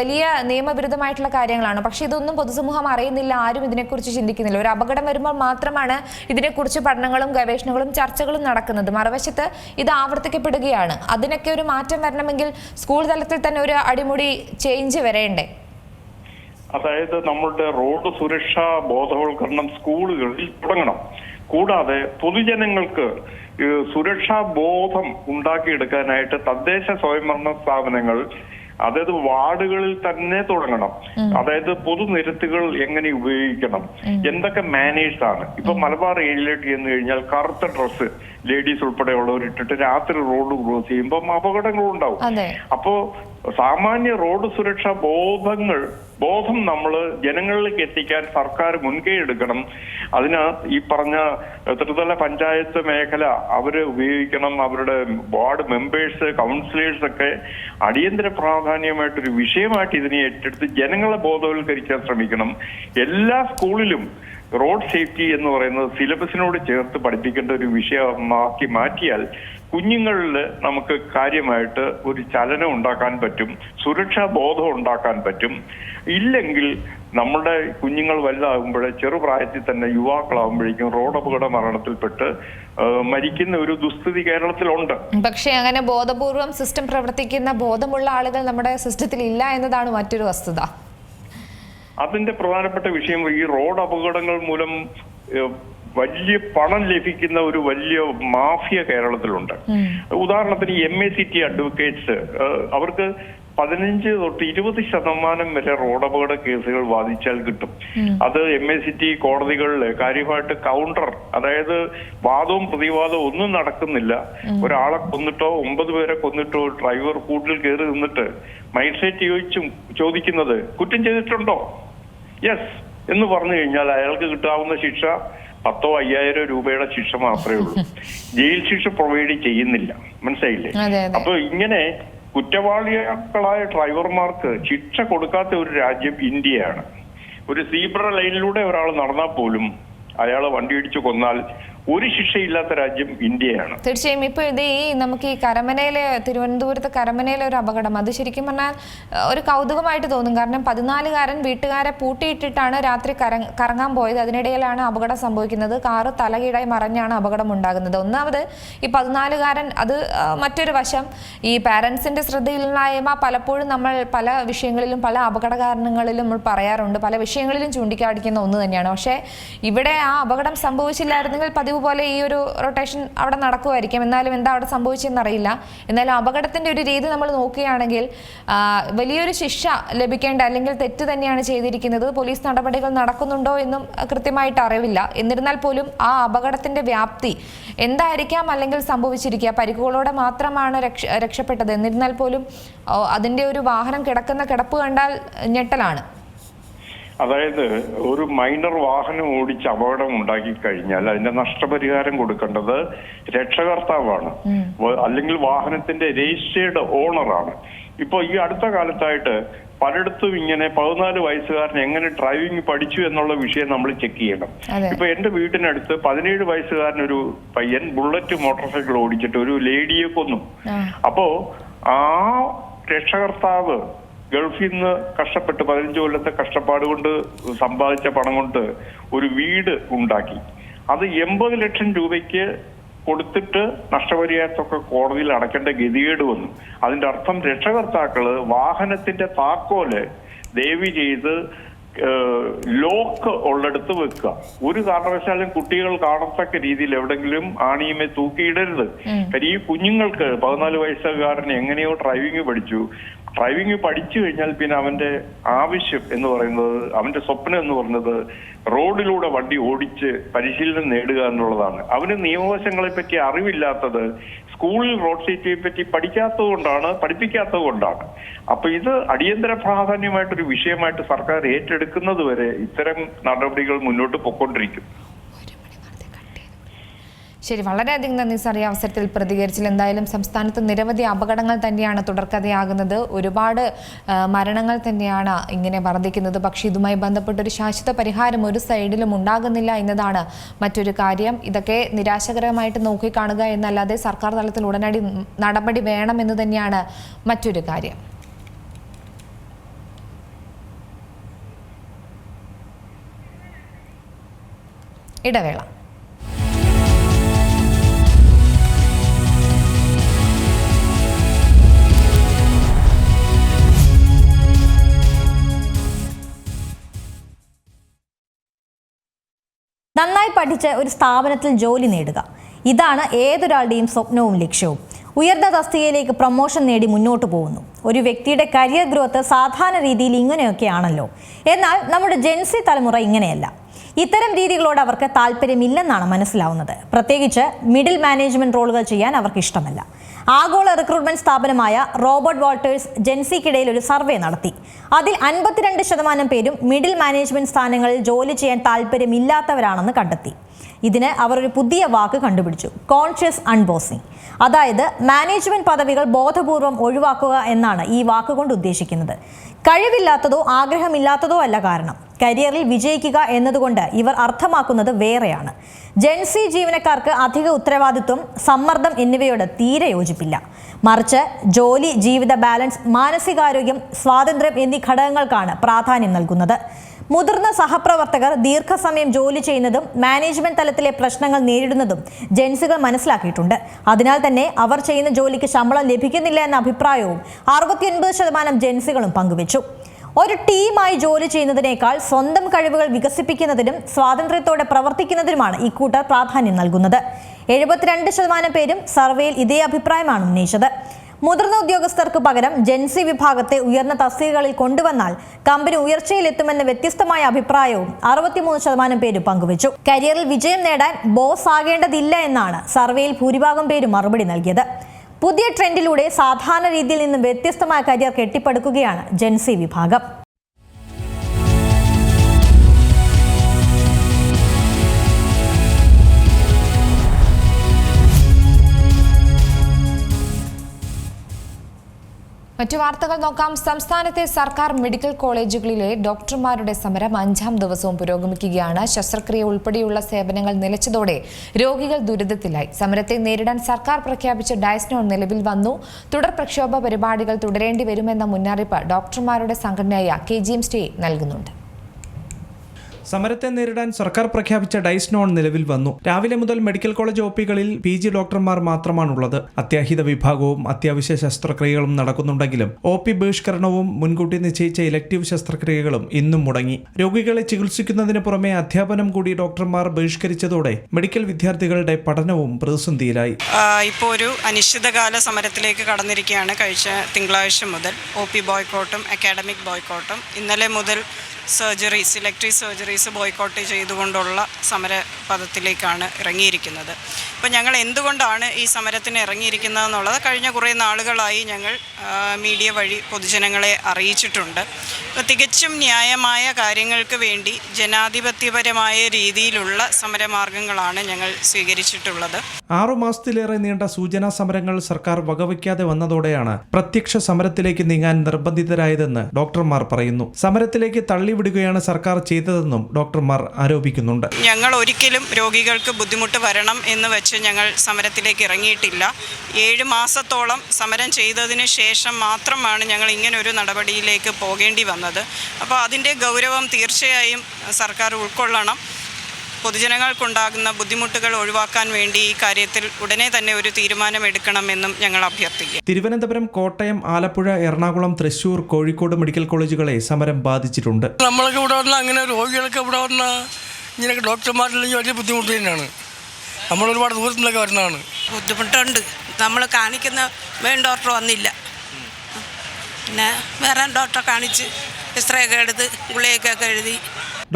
വലിയ നിയമവിരുദ്ധമായിട്ടുള്ള കാര്യങ്ങളാണ്. പക്ഷെ ഇതൊന്നും പൊതുസമൂഹം അറിയുന്നില്ല ആരും ഇതിനെക്കുറിച്ച് ചിന്തിക്കുന്നില്ല. ഒരു അപകടം വരുമ്പോൾ മാത്രമാണ് ഇതിനെക്കുറിച്ച് പഠനങ്ങളും ഗവേഷണങ്ങളും ചർച്ചകളും നടക്കുന്നത്. മറുവശത്ത് ഇത് ആവർത്തിക്കപ്പെടുകയാണ്. അതിനൊക്കെ ഒരു മാറ്റം വരണമെങ്കിൽ സ്കൂൾ തലത്തിൽ തന്നെ ഒരു അടിമുടി ചേഞ്ച് വരേണ്ടേ?
അതായത് നമ്മളുടെ റോഡ് സുരക്ഷാ ബോധവൽക്കരണം സ്കൂളുകളിൽ തുടങ്ങണം. കൂടാതെ പൊതുജനങ്ങൾക്ക് സുരക്ഷാ ബോധം ഉണ്ടാക്കിയെടുക്കാനായിട്ട് തദ്ദേശ സ്വയംഭരണ സ്ഥാപനങ്ങൾ അതായത് വാർഡുകളിൽ തന്നെ തുടങ്ങണം. അതായത് പൊതുനിരത്തുകൾ എങ്ങനെ ഉപയോഗിക്കണം? എന്തൊക്കെ മാനേഴ്സ് ആണ്? ഇപ്പൊ മലബാർ ഏരിയയിലേക്ക് ചെന്ന് കഴിഞ്ഞാൽ കറുത്ത ഡ്രസ്സ് ലേഡീസ് ഉൾപ്പെടെയുള്ളവർ ഇട്ടിട്ട് രാത്രി റോഡ് ക്രോസ് ചെയ്യുമ്പം
അതെ.
അപ്പോ സാമാന്യ റോഡ് സുരക്ഷാ ബോധങ്ങൾ ബോധം നമ്മൾ ജനങ്ങളിലേക്ക് എത്തിക്കാൻ സർക്കാർ മുൻകൈ എടുക്കണം. അതിന് ഈ പറഞ്ഞ ത്രിതല പഞ്ചായത്ത് മേഖല അവർ ഉപയോഗിക്കണം. അവരുടെ വാർഡ് മെമ്പേഴ്സ് കൗൺസിലേഴ്സ് ഒക്കെ അടിയന്തര പ്രാധാന്യമായിട്ടൊരു വിഷയമായിട്ട് ഇതിനെ ഏറ്റെടുത്ത് ജനങ്ങളെ ബോധവൽക്കരിക്കാൻ ശ്രമിക്കണം. എല്ലാ സ്കൂളിലും റോഡ് സേഫ്റ്റി എന്ന് പറയുന്നത് സിലബസിനോട് ചേർത്ത് പഠിപ്പിക്കേണ്ട ഒരു വിഷയമാക്കി മാറ്റിയാൽ കുഞ്ഞുങ്ങളിൽ നമുക്ക് കാര്യമായിട്ട് ഒരു ചലനം ഉണ്ടാക്കാൻ പറ്റും സുരക്ഷാ ബോധം ഉണ്ടാക്കാൻ പറ്റും. ഇല്ലെങ്കിൽ നമ്മുടെ കുഞ്ഞുങ്ങൾ വലുതാകുമ്പോൾ ചെറുപ്രായത്തിൽ തന്നെ യുവാക്കളാകുമ്പോഴേക്കും റോഡ് അപകട മരണത്തിൽപ്പെട്ട് മരിക്കുന്ന ഒരു ദുസ്ഥിതി കേരളത്തിലുണ്ട്.
പക്ഷേ അങ്ങനെ ബോധപൂർവം സിസ്റ്റം പ്രവർത്തിക്കുന്ന ബോധമുള്ള ആളുകൾ നമ്മുടെ സിസ്റ്റത്തിൽ ഇല്ല എന്നതാണ് മറ്റൊരു വസ്തുത.
അതിന്റെ പ്രധാനപ്പെട്ട വിഷയം ഈ റോഡ് അപകടങ്ങൾ മൂലം വലിയ പണം ലഭിക്കുന്ന ഒരു വലിയ മാഫിയ കേരളത്തിലുണ്ട്. ഉദാഹരണത്തിന് M A C T advocates അവർക്ക് പതിനഞ്ച് തൊട്ട് ഇരുപത് ശതമാനം വരെ റോഡ് അപകട കേസുകൾ വാദിച്ചാൽ കിട്ടും. അത് എം എ സി ടി കോടതികളിൽ കാര്യമായിട്ട് കൗണ്ടർ അതായത് വാദവും പ്രതിവാദവും ഒന്നും നടക്കുന്നില്ല. ഒരാളെ കൊന്നിട്ടോ ഒമ്പത് പേരെ കൊന്നിട്ടോ ഡ്രൈവർ കൂട്ടിൽ കയറി നിന്നിട്ട് മൈൻഡ്സെറ്റ് ചോദിച്ചും ചോദിക്കുന്നത് കുറ്റം ചെയ്തിട്ടുണ്ടോ? യെസ് എന്ന് പറഞ്ഞു കഴിഞ്ഞാൽ അയാൾക്ക് കിട്ടാവുന്ന ശിക്ഷ പത്തോ അയ്യായിരം രൂപയുടെ ശിക്ഷ മാത്രമേ ഉള്ളൂ. ജയിൽ ശിക്ഷ പ്രൊവൈഡ് ചെയ്യുന്നില്ല. മനസ്സിലായില്ലേ? അപ്പൊ ഇങ്ങനെ കുറ്റവാളികളായ ഡ്രൈവർമാർക്ക് ശിക്ഷ കൊടുക്കാത്ത ഒരു രാജ്യം ഇന്ത്യയാണ്. ഒരു സീബ്ര ലൈനിലൂടെ ഒരാൾ നടന്നാൽ പോലും അയാളെ വണ്ടി ഇടിച്ചു കൊന്നാൽ ഒരു ശിക്ഷയില്ലാത്ത രാജ്യം ഇന്ത്യയാണ്.
തീർച്ചയായും ഇപ്പൊ ഇത് ഈ നമുക്ക് ഈ കരമനയിലെ തിരുവനന്തപുരത്ത് കരമനയിലെ ഒരു അപകടം. അത് ശരിക്കും പറഞ്ഞാൽ ഒരു കൗതുകമായിട്ട് തോന്നും. കാരണം പതിനാലുകാരൻ വീട്ടുകാരെ പൂട്ടിയിട്ടിട്ടാണ് രാത്രി കറങ്ങാൻ പോയത്. അതിനിടയിലാണ് അപകടം സംഭവിക്കുന്നത്. കാറ് തലകീഴായി മറിഞ്ഞാണ് അപകടം ഉണ്ടാകുന്നത്. ഒന്നാമത് ഈ പതിനാലുകാരൻ അത് മറ്റൊരു വശം. ഈ പാരൻസിന്റെ ശ്രദ്ധയില്ലായ്മ പലപ്പോഴും നമ്മൾ പല വിഷയങ്ങളിലും പല അപകട കാരണങ്ങളിലും നമ്മൾ പറയാറുണ്ട്. പല വിഷയങ്ങളിലും ചൂണ്ടിക്കാടിക്കുന്ന ഒന്ന് തന്നെയാണ്. പക്ഷേ ഇവിടെ ആ അപകടം സംഭവിച്ചില്ലായിരുന്നെങ്കിൽ പതിവ് പോലെ ഈ ഒരു റൊട്ടേഷൻ അവിടെ നടക്കുമായിരിക്കും. എന്നാലും എന്താ അവിടെ സംഭവിച്ചതെന്ന് അറിയില്ല. എന്നാലും അപകടത്തിന്റെ ഒരു രീതി നമ്മൾ നോക്കുകയാണെങ്കിൽ വലിയൊരു ശിക്ഷ ലഭിക്കേണ്ട അല്ലെങ്കിൽ തെറ്റ് തന്നെയാണ് ചെയ്തിരിക്കുന്നത്. പോലീസ് നടപടികൾ നടക്കുന്നുണ്ടോ എന്നും കൃത്യമായിട്ട് അറിവില്ല. എന്നിരുന്നാൽ പോലും ആ അപകടത്തിന്റെ വ്യാപ്തി എന്തായിരിക്കാം അല്ലെങ്കിൽ സംഭവിച്ചിരിക്കുക? പരിക്കുകളോടെ മാത്രമാണ് രക്ഷ രക്ഷപ്പെട്ടത്. എന്നിരുന്നാൽ പോലും അതിന്റെ ഒരു വാഹനം കിടക്കുന്ന കിടപ്പ് കണ്ടാൽ ഞെട്ടലാണ്.
അതായത് ഒരു മൈനർ വാഹനം ഓടിച്ച് അപകടം ഉണ്ടാക്കി കഴിഞ്ഞാൽ അതിന്റെ നഷ്ടപരിഹാരം കൊടുക്കേണ്ടത് രക്ഷകർത്താവാണ്. അല്ലെങ്കിൽ വാഹനത്തിന്റെ രജിസ്റ്റേർഡ് ഓണറാണ്. ഇപ്പൊ ഈ അടുത്ത കാലത്തായിട്ട് പലയിടത്തും ഇങ്ങനെ പതിനാല് വയസ്സുകാരൻ എങ്ങനെ ഡ്രൈവിംഗ് പഠിച്ചു എന്നുള്ള വിഷയം നമ്മൾ ചെക്ക് ചെയ്യണം. ഇപ്പൊ എന്റെ വീട്ടിനടുത്ത് പതിനേഴ് വയസ്സുകാരൻ ഒരു പയ്യൻ ബുള്ളറ്റ് മോട്ടോർ സൈക്കിൾ ഓടിച്ചിട്ട് ഒരു ലേഡിയെ കൊന്നു. അപ്പോ ആ രക്ഷകർത്താവ് ഗൾഫിൽ നിന്ന് കഷ്ടപ്പെട്ട് പതിനഞ്ച് കൊല്ലത്തെ കഷ്ടപ്പാട് കൊണ്ട് സമ്പാദിച്ച പണം കൊണ്ട് ഒരു വീട് ഉണ്ടാക്കി. അത് എൺപത് ലക്ഷം രൂപയ്ക്ക് കൊടുത്തിട്ട് നഷ്ടപരിഹാരത്തൊക്കെ കോടതിയിൽ അടയ്ക്കേണ്ട ഗതികേട് വന്നു. അതിന്റെ അർത്ഥം രക്ഷകർത്താക്കൾ വാഹനത്തിന്റെ താക്കോൽ ദയവ് ചെയ്ത് ലോക്ക് ഉള്ളിടത്ത് വെക്കുക. ഒരു കാരണവശാലും കുട്ടികൾ കാണത്തക്ക രീതിയിൽ എവിടെങ്കിലും ആണിയുമേ തൂക്കിയിടരുത്. കാര്യം ഈ കുഞ്ഞുങ്ങൾക്ക് പതിനാല് വയസ്സുകാരൻ എങ്ങനെയോ ഡ്രൈവിംഗ് പഠിച്ചു. ഡ്രൈവിംഗ് പഠിച്ചു കഴിഞ്ഞാൽ പിന്നെ അവന്റെ ആവശ്യം എന്ന് പറയുന്നത് അവന്റെ സ്വപ്നം എന്ന് പറയുന്നത് റോഡിലൂടെ വണ്ടി ഓടിച്ച് പരിശീലനം നേടുക എന്നുള്ളതാണ്. അവന് നിയമവശങ്ങളെ പറ്റി അറിവില്ലാത്തത് സ്കൂളിൽ റോഡ് സേഫ്റ്റിയെ പറ്റി പഠിക്കാത്തത് കൊണ്ടാണ് പഠിപ്പിക്കാത്തത് കൊണ്ടാണ്. അപ്പൊ ഇത് അടിയന്തര പ്രാധാന്യമായിട്ടൊരു വിഷയമായിട്ട് സർക്കാർ ഏറ്റെടുക്കുന്നത് വരെ ഇത്തരം നടപടികൾ മുന്നോട്ട് പൊക്കൊണ്ടിരിക്കും
ശരി വളരെയധികം നന്ദി സാർ ഈ അവസരത്തിൽ പ്രതികരിച്ചില്ല എന്തായാലും സംസ്ഥാനത്ത് നിരവധി അപകടങ്ങൾ തന്നെയാണ് തുടർക്കഥയാകുന്നത്. ഒരുപാട് മരണങ്ങൾ തന്നെയാണ് ഇങ്ങനെ വർദ്ധിക്കുന്നത്. പക്ഷേ ഇതുമായി ബന്ധപ്പെട്ട ഒരു ശാശ്വത പരിഹാരം ഒരു സൈഡിലും ഉണ്ടാകുന്നില്ല എന്നതാണ് മറ്റൊരു കാര്യം. ഇതൊക്കെ നിരാശകരമായിട്ട് നോക്കിക്കാണുക എന്നല്ലാതെ സർക്കാർ തലത്തിൽ ഉടനടി നടപടി വേണമെന്ന് തന്നെയാണ് മറ്റൊരു കാര്യം. ഇടവേള.
പഠിച്ച് ഒരു സ്ഥാപനത്തിൽ ജോലി നേടുക. ഇതാണ് ഏതൊരാളുടെയും സ്വപ്നവും ലക്ഷ്യവും. ഉയർന്ന തസ്തികയിലേക്ക് പ്രൊമോഷൻ നേടി മുന്നോട്ട് പോകുന്നു. ഒരു വ്യക്തിയുടെ കരിയർ ഗ്രോത്ത് സാധാരണ രീതിയിൽ ഇങ്ങനെയൊക്കെയാണല്ലോ. എന്നാൽ നമ്മുടെ ജെൻസി തലമുറ ഇങ്ങനെയല്ല. ഇത്തരം രീതികളോട് അവർക്ക് താല്പര്യമില്ലെന്നാണ് മനസ്സിലാവുന്നത്. പ്രത്യേകിച്ച് മിഡിൽ മാനേജ്മെന്റ് റോളുകൾ ചെയ്യാൻ അവർക്ക് ഇഷ്ടമല്ല. ആഗോള റിക്രൂട്ട്മെന്റ് സ്ഥാപനമായ റോബർട്ട് വാൾട്ടേഴ്സ് ജെൻസിക്കിടയിൽ ഒരു സർവേ നടത്തി. അതിൽ അൻപത്തിരണ്ട് ശതമാനം പേരും മിഡിൽ മാനേജ്മെന്റ് സ്ഥാനങ്ങളിൽ ജോലി ചെയ്യാൻ താല്പര്യമില്ലാത്തവരാണെന്ന് കണ്ടെത്തി. ഇതിന് അവർ ഒരു പുതിയ വാക്ക് കണ്ടുപിടിച്ചു. കോൺഷ്യസ് അൺബോസിംഗ് അതായത് മാനേജ്മെന്റ് പദവികൾ ബോധപൂർവം ഒഴിവാക്കുക എന്നാണ് ഈ വാക്കുകൊണ്ട് ഉദ്ദേശിക്കുന്നത്. കഴിവില്ലാത്തതോ ആഗ്രഹമില്ലാത്തതോ അല്ല കാരണം. കരിയറിൽ വിജയിക്കുക എന്നതുകൊണ്ട് ഇവർ അർത്ഥമാക്കുന്നത് വേറെയാണ്. ജെൻസി ജീവനക്കാർക്ക് അധിക ഉത്തരവാദിത്വം സമ്മർദ്ദം എന്നിവയോട് തീരെ യോജിപ്പില്ല. മറിച്ച് ജോലി ജീവിത ബാലൻസ് മാനസികാരോഗ്യം സ്വാതന്ത്ര്യം എന്നീ ഘടകങ്ങൾക്കാണ് പ്രാധാന്യം നൽകുന്നത്. മുതിർന്ന സഹപ്രവർത്തകർ ദീർഘസമയം ജോലി ചെയ്യുന്നതും മാനേജ്മെന്റ് തലത്തിലെ പ്രശ്നങ്ങൾ നേരിടുന്നതും ജെൻസുകൾ മനസ്സിലാക്കിയിട്ടുണ്ട്. അതിനാൽ തന്നെ അവർ ചെയ്യുന്ന ജോലിക്ക് ശമ്പളം ലഭിക്കുന്നില്ല എന്ന അഭിപ്രായവും അറുപത്തിയൊൻപത് ശതമാനം ജെൻസികളും പങ്കുവച്ചു. ഒരു ടീമായി ജോലി ചെയ്യുന്നതിനേക്കാൾ സ്വന്തം കഴിവുകൾ വികസിപ്പിക്കുന്നതിനും സ്വാതന്ത്ര്യത്തോടെ പ്രവർത്തിക്കുന്നതിനുമാണ് ഇക്കൂട്ടർ പ്രാധാന്യം നൽകുന്നത്. എഴുപത്തിരണ്ട് ശതമാനം പേരും സർവേയിൽ ഇതേ അഭിപ്രായമാണ് ഉന്നയിച്ചത്. മുതിർന്ന ഉദ്യോഗസ്ഥർക്ക് പകരം ജെൻസി വിഭാഗത്തെ ഉയർന്ന തസ്തികകളിൽ കൊണ്ടുവന്നാൽ കമ്പനി ഉയർച്ചയിലെത്തുമെന്ന വ്യത്യസ്തമായ അഭിപ്രായവും അറുപത്തിമൂന്ന് ശതമാനം പേര് പങ്കുവച്ചു. കരിയറിൽ വിജയം നേടാൻ ബോസ് ആകേണ്ടതില്ല എന്നാണ് സർവേയിൽ ഭൂരിഭാഗം പേരും മറുപടി നൽകിയത്. പുതിയ ട്രെൻഡിലൂടെ സാധാരണ രീതിയിൽ നിന്നും വ്യത്യസ്തമായ കരിയർ കെട്ടിപ്പടുക്കുകയാണ് ജെൻസി വിഭാഗം.
മറ്റു വാർത്തകൾ നോക്കാം. സംസ്ഥാനത്തെ സർക്കാർ മെഡിക്കൽ കോളേജുകളിലെ ഡോക്ടർമാരുടെ സമരം അഞ്ചാം ദിവസവും പുരോഗമിക്കുകയാണ്. ശസ്ത്രക്രിയ ഉൾപ്പെടെയുള്ള സേവനങ്ങൾ നിലച്ചതോടെ രോഗികൾ ദുരിതത്തിലായി. സമരത്തെ നേരിടാൻ സർക്കാർ പ്രഖ്യാപിച്ച ഡയസ്നോൺ നിലവിൽ വന്നു. തുടർ പ്രക്ഷോഭ പരിപാടികൾ തുടരേണ്ടി വരുമെന്ന മുന്നറിയിപ്പ് ഡോക്ടർമാരുടെ സംഘടനയായ കെ ജി എം സ്റ്റേ നൽകുന്നുണ്ട്.
സമരത്തെ നേരിടാൻ സർക്കാർ പ്രഖ്യാപിച്ച ഡൈസ് നോൺ നിലവിൽ വന്നു. രാവിലെ മുതൽ മെഡിക്കൽ കോളേജ് ഒ പികളിൽ പി ജി ഡോക്ടർമാർ മാത്രമാണുള്ളത്. അത്യാഹിത വിഭാഗവും അത്യാവശ്യ ശസ്ത്രക്രിയകളും നടക്കുന്നുണ്ടെങ്കിലും ഒ പി ബഹിഷ്കരണവും മുൻകൂട്ടി നിശ്ചയിച്ച ഇലക്ടീവ് ശസ്ത്രക്രിയകളും ഇന്നും മുടങ്ങി. രോഗികളെ ചികിത്സിക്കുന്നതിന് പുറമെ അധ്യാപനം കൂടി ഡോക്ടർമാർ ബഹിഷ്കരിച്ചതോടെ മെഡിക്കൽ വിദ്യാർത്ഥികളുടെ പഠനവും പ്രതിസന്ധിയിലായി.
ഇപ്പോൾ ഒരു അനിശ്ചിതകാല സമരത്തിലേക്ക് കടന്നിരിക്കുകയാണ്. കഴിച്ച തിങ്കളാഴ്ച മുതൽ ഒ പി ബോയ്ക്കോട്ടും അക്കാഡമിക് ബോയ്ക്കോട്ടും. ഇന്നലെ മുതൽ സർജറീസ് ഇലക്ട്രിക് സർജറീസ് ബോയ്ക്കോട്ട് ചെയ്തുകൊണ്ടുള്ള സമര പദത്തിലേക്കാണ് ഇറങ്ങിയിരിക്കുന്നത്. അപ്പോൾ ഞങ്ങൾ എന്തുകൊണ്ടാണ് ഈ സമരത്തിന് ഇറങ്ങിയിരിക്കുന്നത് എന്നുള്ളത് കഴിഞ്ഞ കുറേ നാളുകളായി ഞങ്ങൾ മീഡിയ വഴി പൊതുജനങ്ങളെ അറിയിച്ചിട്ടുണ്ട്. അപ്പോൾ തികച്ചും ന്യായമായ കാര്യങ്ങൾക്ക് വേണ്ടി ജനാധിപത്യപരമായ രീതിയിലുള്ള സമരമാർഗങ്ങളാണ് ഞങ്ങൾ സ്വീകരിച്ചിട്ടുള്ളത്.
ആറു മാസത്തിലേറെ നീണ്ട സൂചനാ സമരങ്ങൾ സർക്കാർ വകവയ്ക്കാതെ വന്നതോടെയാണ് പ്രത്യക്ഷ സമരത്തിലേക്ക് നീങ്ങാൻ നിർബന്ധിതരായതെന്ന് ഡോക്ടർമാർ പറയുന്നു. സമരത്തിലേക്ക് തള്ളിവിടുകയാണ് സർക്കാർ ചെയ്തതെന്നും ഡോക്ടർമാർ ആരോപിക്കുന്നുണ്ട്.
ഞങ്ങൾ ഒരിക്കലും രോഗികൾക്ക് ബുദ്ധിമുട്ട് വരണം എന്ന് വെച്ച് ഞങ്ങൾ സമരത്തിലേക്ക് ഇറങ്ങിയിട്ടില്ല. ഏഴ് മാസത്തോളം സമരം ചെയ്തതിന് ശേഷം മാത്രമാണ് ഞങ്ങൾ ഇങ്ങനൊരു നടപടിയിലേക്ക് പോകേണ്ടി വന്നത്. അപ്പോൾ അതിന്റെ ഗൗരവം തീർച്ചയായും സർക്കാർ ഉൾക്കൊള്ളണം. പൊതുജനങ്ങൾക്കുണ്ടാകുന്ന ബുദ്ധിമുട്ടുകൾ ഒഴിവാക്കാൻ വേണ്ടി ഈ കാര്യത്തിൽ ഉടനെ തന്നെ ഒരു തീരുമാനമെടുക്കണമെന്നും ഞങ്ങൾ അഭ്യർത്ഥിക്കും
തിരുവനന്തപുരം കോട്ടയം ആലപ്പുഴ എറണാകുളം തൃശൂർ കോഴിക്കോട് മെഡിക്കൽ കോളേജുകളെ സമരം ബാധിച്ചിട്ടുണ്ട്.
നമ്മളൊക്കെ ഇവിടെ വന്ന അങ്ങനെ രോഗികളൊക്കെ ഇവിടെ വന്ന ഇങ്ങനെയൊക്കെ ഡോക്ടർമാരില്ലെങ്കിൽ വലിയ ബുദ്ധിമുട്ട് തന്നെയാണ്. നമ്മൾ ഒരുപാട് ദൂരത്തു നിന്നൊക്കെ വരുന്നതാണ്.
ബുദ്ധിമുട്ടുണ്ട്. നമ്മൾ കാണിക്കുന്ന മെയിൻ ഡോക്ടർ വന്നില്ല. പിന്നെ വേറെ ഡോക്ടറെ കാണിച്ച് എക്സ്റേ ഒക്കെ എടുത്ത് ഗുളികയൊക്കെ എഴുതി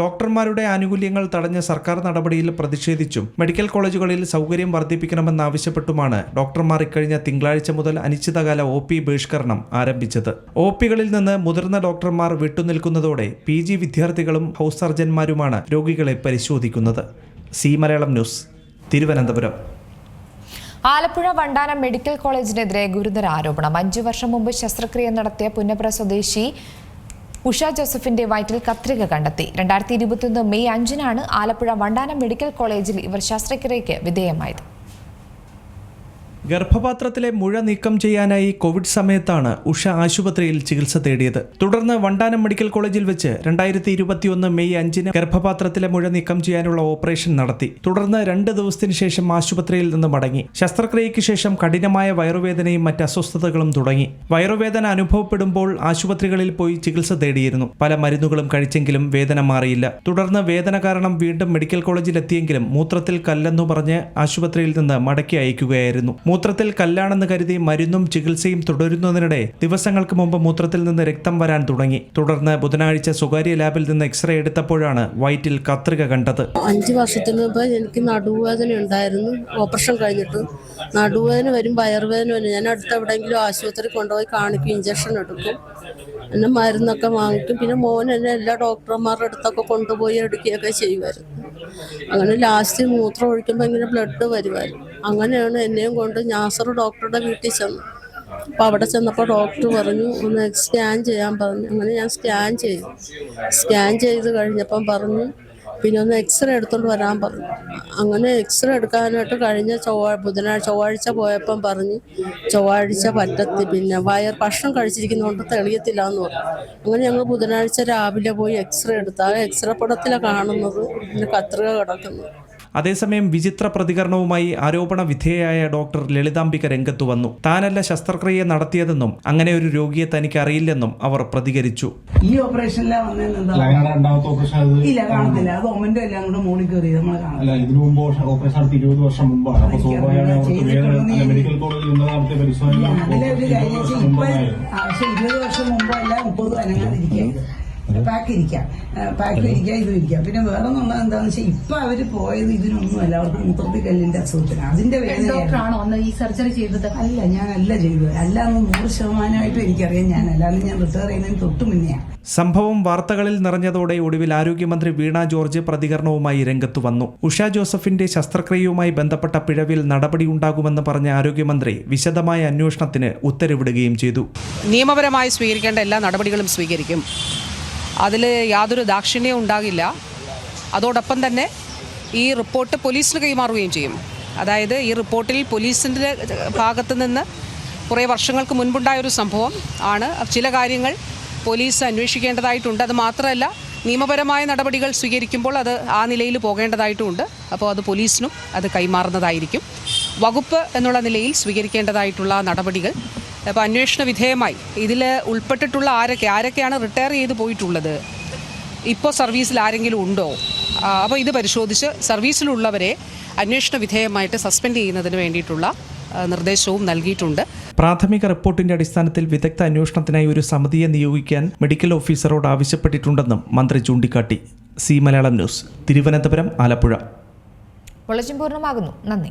ഡോക്ടർമാരുടെ ആനുകൂല്യങ്ങൾ തടഞ്ഞ സർക്കാർ നടപടിയിൽ പ്രതിഷേധിച്ചും മെഡിക്കൽ കോളേജുകളിൽ സൗകര്യം വർദ്ധിപ്പിക്കണമെന്നാവശ്യപ്പെട്ടുമാണ് ഡോക്ടർമാർ ഇക്കഴിഞ്ഞ തിങ്കളാഴ്ച മുതൽ അനിശ്ചിതകാല ഒ പി ബഹിഷ്കരണം ആരംഭിച്ചത്. ഒ പികളിൽ നിന്ന് മുതിർന്ന ഡോക്ടർമാർ വിട്ടുനിൽക്കുന്നതോടെ പി ജി വിദ്യാർത്ഥികളും ഹൗസ് സർജന്മാരുമാണ് രോഗികളെ പരിശോധിക്കുന്നത്. C Malayalam news Thiruvananthapuram.
Alappuzha Vandanam medical കോളേജിനെതിരെ ഗുരുതര ആരോപണം. അഞ്ചു വർഷം മുമ്പ് ശസ്ത്രക്രിയ നടത്തിയ പുന്നപ്ര സ്വദേശി ഉഷ ജോസഫിന്റെ വയറ്റിൽ കത്രിക കണ്ടെത്തി. രണ്ടായിരത്തി ഇരുപത്തിയൊന്ന് മെയ് അഞ്ചിനാണ് ആലപ്പുഴ വണ്ടാനം മെഡിക്കൽ കോളേജിൽ ഇവർ ശസ്ത്രക്രിയയ്ക്ക് വിധേയമായത്.
ഗർഭപാത്രത്തിലെ മുഴ നീക്കം ചെയ്യാനായി കോവിഡ് സമയത്താണ് ഉഷ ആശുപത്രിയിൽ ചികിത്സ തേടിയത്. തുടർന്ന് വണ്ടാനം മെഡിക്കൽ കോളേജിൽ വെച്ച് രണ്ടായിരത്തി ഇരുപത്തിയൊന്ന് മെയ് അഞ്ചിന് ഗർഭപാത്രത്തിലെ മുഴ നീക്കം ചെയ്യാനുള്ള ഓപ്പറേഷൻ നടത്തി. തുടർന്ന് രണ്ട് ദിവസത്തിന് ശേഷം ആശുപത്രിയിൽ നിന്ന് മടങ്ങി. ശസ്ത്രക്രിയയ്ക്ക് ശേഷം കഠിനമായ വയറുവേദനയും മറ്റ് അസ്വസ്ഥതകളും തുടങ്ങി. വയറുവേദന അനുഭവപ്പെടുമ്പോൾ ആശുപത്രികളിൽ പോയി ചികിത്സ തേടിയിരുന്നു. പല മരുന്നുകളും കഴിച്ചെങ്കിലും വേദന മാറിയില്ല. തുടർന്ന് വേദന കാരണം വീണ്ടും മെഡിക്കൽ കോളേജിൽ എത്തിയെങ്കിലും മൂത്രത്തിൽ കല്ലെന്നു പറഞ്ഞ് ആശുപത്രിയിൽ നിന്ന് മടക്കി അയക്കുകയായിരുന്നു. മൂത്രത്തിൽ കല്ലാണെന്ന് കരുതി മരുന്നും ചികിത്സയും തുടരുന്നതിനിടെ ദിവസങ്ങൾക്ക് മുമ്പ് മൂത്രത്തിൽ നിന്ന് രക്തം വരാൻ തുടങ്ങി. തുടർന്ന് ബുധനാഴ്ച സ്വകാര്യ ലാബിൽ നിന്ന് എക്സ്റേ എടുത്തപ്പോഴാണ് വയറ്റിൽ കത്രിക കണ്ടത്.
അഞ്ചു വർഷത്തിന് മുമ്പ് എനിക്ക് നടുവേദന ഉണ്ടായിരുന്നു. ഓപ്പറേഷൻ കഴിഞ്ഞിട്ട് നടുവേദന വരും വയറുവേദന വരും. ഞാൻ അടുത്ത് എവിടെയെങ്കിലും ആശുപത്രി കൊണ്ടുപോയി കാണിക്കും ഇഞ്ചക്ഷൻ എടുക്കും. പിന്നെ മരുന്നൊക്കെ വാങ്ങിക്കും. പിന്നെ മോൻ എന്നെ എല്ലാ ഡോക്ടർമാരുടെ അടുത്തൊക്കെ കൊണ്ടുപോയി എടുക്കുകയൊക്കെ ചെയ്യുമായിരുന്നു. അങ്ങനെ ലാസ്റ്റ് മൂത്രം ഒഴിക്കുമ്പോൾ ഇങ്ങനെ ബ്ലഡ് വരുമായിരുന്നു. അങ്ങനെയാണ് എന്നെയും കൊണ്ട് നാസർ ഡോക്ടറുടെ വീട്ടിൽ ചെന്നു. അപ്പോൾ അവിടെ ചെന്നപ്പോൾ ഡോക്ടർ പറഞ്ഞു ഒന്ന് സ്കാൻ ചെയ്യാൻ പറഞ്ഞു. അങ്ങനെ ഞാൻ സ്കാൻ ചെയ്തു. സ്കാൻ ചെയ്ത് കഴിഞ്ഞപ്പം പറഞ്ഞു പിന്നെ ഒന്ന് എക്സ്റേ എടുത്തോണ്ട് വരാൻ പറഞ്ഞു. അങ്ങനെ എക്സ്റേ എടുക്കാനായിട്ട് കഴിഞ്ഞ ചൊവ്വ ബുധനാഴ്ച ചൊവ്വാഴ്ച പോയപ്പം പറഞ്ഞ് ചൊവ്വാഴ്ച പറ്റത്തി പിന്നെ വയർ ഭക്ഷണം കഴിച്ചിരിക്കുന്നതുകൊണ്ട് തെളിയത്തില്ല എന്ന് പറഞ്ഞു. അങ്ങനെ ഞങ്ങൾ ബുധനാഴ്ച രാവിലെ പോയി എക്സ്റേ എടുത്താൽ എക്സ്റേ പടത്തിലാണ് കാണുന്നത് പിന്നെ കത്രിക കിടക്കുന്നത്
അതേസമയം വിചിത്ര പ്രതികരണവുമായി ആരോപണ വിധേയയായ ഡോക്ടർ ലളിതാംബിക രംഗത്തു വന്നു. താനല്ല ശസ്ത്രക്രിയ നടത്തിയതെന്നും അങ്ങനെ ഒരു രോഗിയെ തനിക്ക് അറിയില്ലെന്നും അവർ പ്രതികരിച്ചു.
ഈ ഓപ്പറേഷനിലാ കാണത്തില്ല. അത് ഒമന്റെ എല്ലാം കൂടെ മോളിൽ കയറി നമ്മളെ കാണാം പക്ഷെ ഇരുപത് വർഷം മുമ്പല്ല മുപ്പത് അനങ്ങാതിരിക്കാം പാക്ക് ഇരിക്കാം പാക്ക് ഇരിക്കാം ഇതും ഇരിക്കാം പിന്നെ വേറെ ഒന്നുള്ളത് എന്താണെന്ന് വെച്ചാൽ ഇപ്പൊ അവർ പോയത് ഇതിനൊന്നുമല്ല. അവർക്ക് മൂത്രത്തിൽ കല്ലിന്റെ അസുഖത്തിന്. അതിന്റെ വേദനയാണ്.
ഡോക്ടറാണോ അന്ന് ഈ സർജറി ചെയ്തത്?
അല്ല ഞാനല്ല ചെയ്തത്. അല്ലാന്ന് നൂറ് ശതമാനമായിട്ടും എനിക്കറിയാം ഞാൻ. അല്ലാതെ ഞാൻ റിട്ടയർ ചെയ്യുന്നതിന് തൊട്ട് മുന്നെയാണ്
സംഭവം വാർത്തകളിൽ നിറഞ്ഞതോടെ ഒടുവിൽ ആരോഗ്യമന്ത്രി വീണ ജോർജ് പ്രതികരണവുമായി രംഗത്തു വന്നു. ഉഷ ജോസഫിന്റെ ശസ്ത്രക്രിയയുമായി ബന്ധപ്പെട്ട പിഴവിൽ നടപടിയുണ്ടാകുമെന്ന് പറഞ്ഞ ആരോഗ്യമന്ത്രി വിശദമായ അന്വേഷണത്തിന് ഉത്തരവിടുകയും ചെയ്തു.
നിയമപരമായി സ്വീകരിക്കേണ്ട എല്ലാ നടപടികളും സ്വീകരിക്കും. അതിൽ യാതൊരു ദാക്ഷിണ്യവും ഉണ്ടാകില്ല. അതോടൊപ്പം തന്നെ ഈ റിപ്പോർട്ട് പോലീസിന് കൈമാറുകയും ചെയ്യും. അതായത് ഈ റിപ്പോർട്ടിൽ പോലീസിന്റെ ഭാഗത്തു നിന്ന് കുറേ വർഷങ്ങൾക്ക് മുൻപുണ്ടായ ഒരു സംഭവം ആണ്. ചില കാര്യങ്ങൾ പോലീസ് അന്വേഷിക്കേണ്ടതായിട്ടുണ്ട്. അത് മാത്രമല്ല നിയമപരമായ നടപടികൾ സ്വീകരിക്കുമ്പോൾ അത് ആ നിലയിൽ പോകേണ്ടതായിട്ടുമുണ്ട് അപ്പോൾ അത് പോലീസിനും അത് കൈമാറുന്നതായിരിക്കും. വകുപ്പ് എന്നുള്ള നിലയിൽ സ്വീകരിക്കേണ്ടതായിട്ടുള്ള നടപടികൾ അപ്പോൾ അന്വേഷണ വിധേയമായി. ഇതിൽ ഉൾപ്പെട്ടിട്ടുള്ള ആരൊക്കെ ആരൊക്കെയാണ് റിട്ടയർ ചെയ്ത് പോയിട്ടുള്ളത്? ഇപ്പോൾ സർവീസിൽ ആരെങ്കിലും ഉണ്ടോ? അപ്പോൾ ഇത് പരിശോധിച്ച് സർവീസിലുള്ളവരെ അന്വേഷണ വിധേയമായിട്ട് സസ്പെൻഡ് ചെയ്യുന്നതിന് വേണ്ടിയിട്ടുള്ള നിർദ്ദേശവും നൽകിയിട്ടുണ്ട്.
പ്രാഥമിക റിപ്പോർട്ടിന്റെ അടിസ്ഥാനത്തിൽ വിദഗ്ധ അന്വേഷണത്തിനായി ഒരു സമിതിയെ നിയോഗിക്കാൻ മെഡിക്കൽ ഓഫീസറോട് ആവശ്യപ്പെട്ടിട്ടുണ്ടെന്നും മന്ത്രി ചൂണ്ടിക്കാട്ടി. Zee Malayalam news Thiruvananthapuram Alappuzha.
Bulletin പൂർണമാകുന്നു നന്ദി.